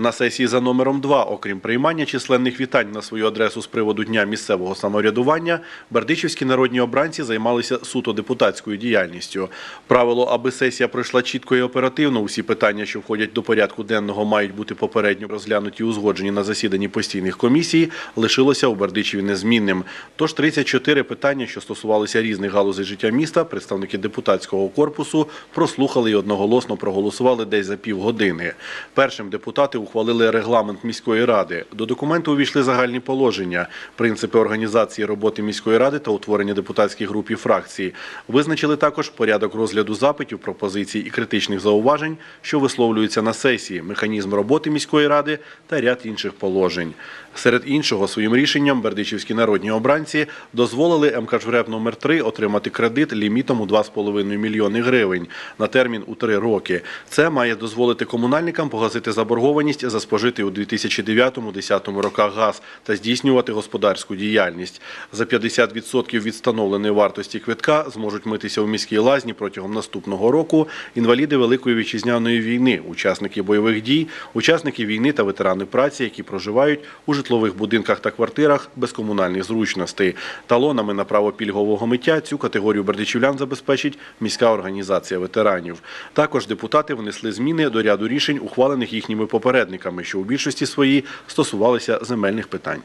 На сесії за номером 2, окрім приймання численних вітань на свою адресу з приводу Дня місцевого самоврядування, бердичівські народні обранці займалися суто депутатською діяльністю. Правило, аби сесія пройшла чітко і оперативно, усі питання, що входять до порядку денного, мають бути попередньо розглянуті і узгоджені на засіданні постійних комісій, лишилося у Бердичеві незмінним. Тож 34 питання, що стосувалися різних галузей життя міста, представники депутатського корпусу прослухали і одноголосно проголосували десь за півгодини. Першим депутати ухвалили регламент міської ради. До документу увійшли загальні положення, принципи організації роботи міської ради та утворення депутатських груп і фракцій. Визначили також порядок розгляду запитів, пропозицій і критичних зауважень, що висловлюються на сесії, механізм роботи міської ради та ряд інших положень. Серед іншого, своїм рішенням бердичівські народні обранці дозволили МКЖРЕП номер 3 отримати кредит лімітом у 2,5 мільйони гривень на термін у 3 роки. Це має дозволити комунальникам погасити заборгованість за спожитий у 2009-2010 роках газ та здійснювати господарську діяльність. За 50% від встановленої вартості квитка зможуть митися у міській лазні протягом наступного року інваліди Великої вітчизняної війни, учасники бойових дій, учасники війни та ветерани праці, які проживають у житлових будинках та квартирах без комунальних зручностей. Талонами на право пільгового миття цю категорію бердичівлян забезпечить міська організація ветеранів. Також депутати внесли зміни до ряду рішень, ухвалених їхніми попередниками, що у більшості своїй стосувалися земельних питань.